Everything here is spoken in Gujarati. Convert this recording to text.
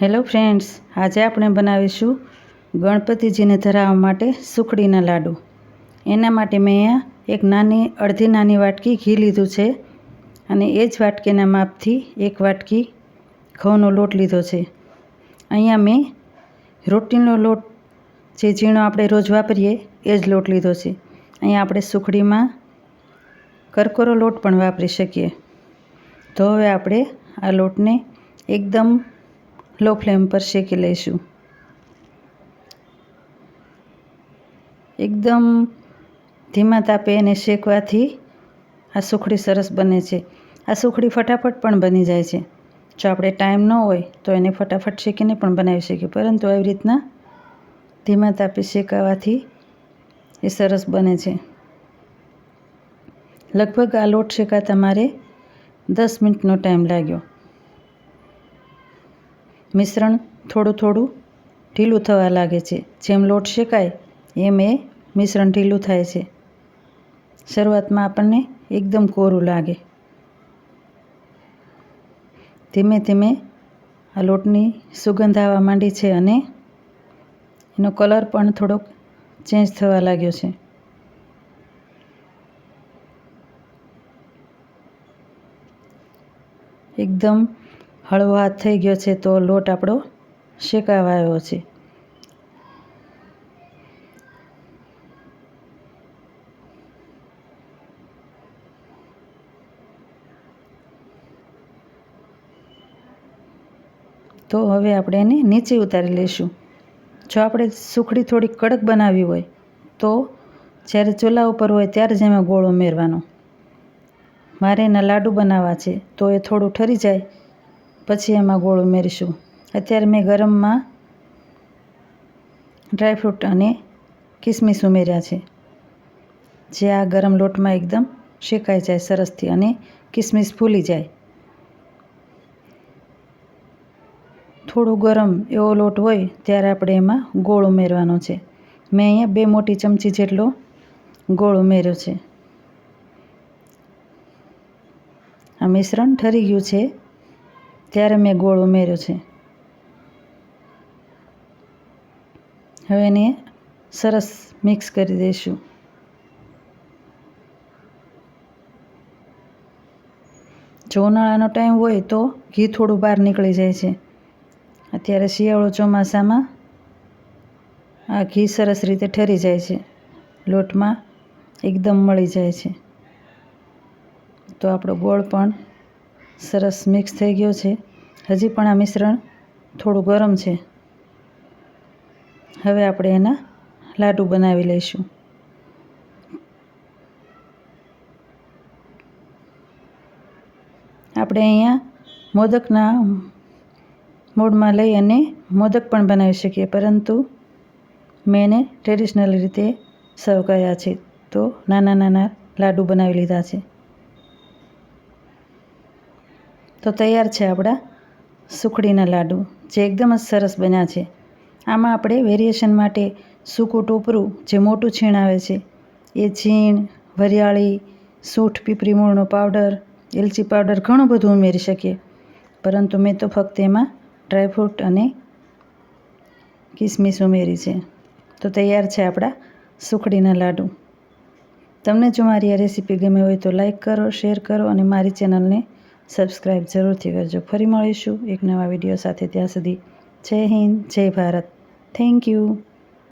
હેલો ફ્રેન્ડ્સ, આજે આપણે બનાવીશું ગણપતિજીને ધરાવવા માટે સુખડીના લાડુ. એના માટે મેં અહીંયા એક નાની, અડધી નાની વાટકી ઘી લીધું છે અને એ જ વાટકીના માપથી એક વાટકી ઘઉંનો લોટ લીધો છે. અહીંયા મેં રોટીનો લોટ, જે ઝીણો આપણે રોજ વાપરીએ, એ જ લોટ લીધો છે. અહીંયા આપણે સુખડીમાં કરકોરો લોટ પણ વાપરી શકીએ. તો હવે આપણે આ લોટને એકદમ લો ફ્લેમ પર શેકી લઈશું. એકદમ ધીમા તાપે એને શેકવાથી આ સુખડી સરસ બને છે. આ સુખડી ફટાફટ પણ બની જાય છે. જો આપણે ટાઈમ ન હોય તો એને ફટાફટ શેકીને પણ બનાવી શકીએ. પરંતુ આવી રીતના ધીમા તાપે શેકાવાથી એ સરસ બને છે. લગભગ આ લોટ શેકાતા મારે દસ મિનિટનો ટાઈમ લાગ્યો. મિશ્રણ થોડું થોડું ઢીલું થવા લાગે છે. જેમ લોટ શેકાય, એમ એ મિશ્રણ ઢીલું થાય છે. શરૂઆતમાં આપણને એકદમ કોરું લાગે. ધીમે ધીમે આ લોટની સુગંધ આવવા માંડી છે અને એનો કલર પણ થોડોક ચેન્જ થવા લાગ્યો છે. એકદમ હળવો હાથ થઈ ગયો છે તો લોટ આપણો શેકાવાયો છે. તો હવે આપણે એને નીચે ઉતારી લઈશું. જો આપણે સુખડી થોડી કડક બનાવવી હોય, તો જ્યારે ચૂલા ઉપર હોય ત્યારે જ એમાં ગોળ ઉમેરવાનો મારે એના લાડુ બનાવવા છે, તો એ થોડું ઠરી જાય પછી એમાં ગોળ ઉમેરીશું. અત્યારે મેં ગરમમાં ડ્રાયફ્રૂટ અને કિસમિસ ઉમેર્યા છે. જે આ ગરમ લોટમાં એકદમ શેકાઈ જાય સરસથી અને કિસમિસ ફૂલી જાય. થોડું ગરમ એવો લોટ હોય ત્યારે આપણે એમાં ગોળ ઉમેરવાનો છે. મેં અહીંયા બે મોટી ચમચી જેટલો ગોળ ઉમેર્યો છે. આ મિશ્રણ ઠરી ગયું છે. ત્યારે મેં ગોળ ઉમેર્યો છે. હવે એને સરસ મિક્સ કરી દઈશું. જો ઉનાળાનો ટાઈમ હોય તો ઘી થોડું બહાર નીકળી જાય છે. અત્યારે શિયાળો ચોમાસામાં આ ઘી સરસ રીતે ઠરી જાય છે. લોટમાં એકદમ મળી જાય છે. તો આપણો ગોળ પણ સરસ મિક્સ થઈ ગયો છે. હજી પણ આ મિશ્રણ થોડું ગરમ છે. હવે આપણે એના લાડુ બનાવી લઈશું. આપણે અહીંયા મોદકના મૂળમાં લઈ અને મોદક પણ બનાવી શકીએ, પરંતુ મેં એને ટ્રેડિશનલ રીતે સર્વ કર્યા છે. તો નાના નાના લાડુ બનાવી લીધા છે. તો તૈયાર છે આપણા સુખડીના લાડુ, જે એકદમ જ સરસ બન્યા છે. આમાં આપણે વેરિએશન માટે સૂકું ટોપરું, જે મોટું છીણ આવે છે, એ છીણ, વરિયાળી, સૂઠ, પીપરી મૂળનો પાવડર, એલચી પાવડર ઘણું બધું ઉમેરી શકીએ. પરંતુ મેં તો ફક્ત એમાં ડ્રાયફ્રૂટ અને કિસમિસ ઉમેરી છે. તો તૈયાર છે આપણા સુખડીના લાડુ. તમને જો મારી આ રેસીપી ગમે હોય તો લાઈક કરો, શેર કરો અને મારી ચેનલને સબસ્ક્રાઈબ જરૂરથી કરજો. ફરી મળીશું એક નવા વીડિયો સાથે. ત્યાં સુધી જય હિન્દ, જય ભારત. Thank you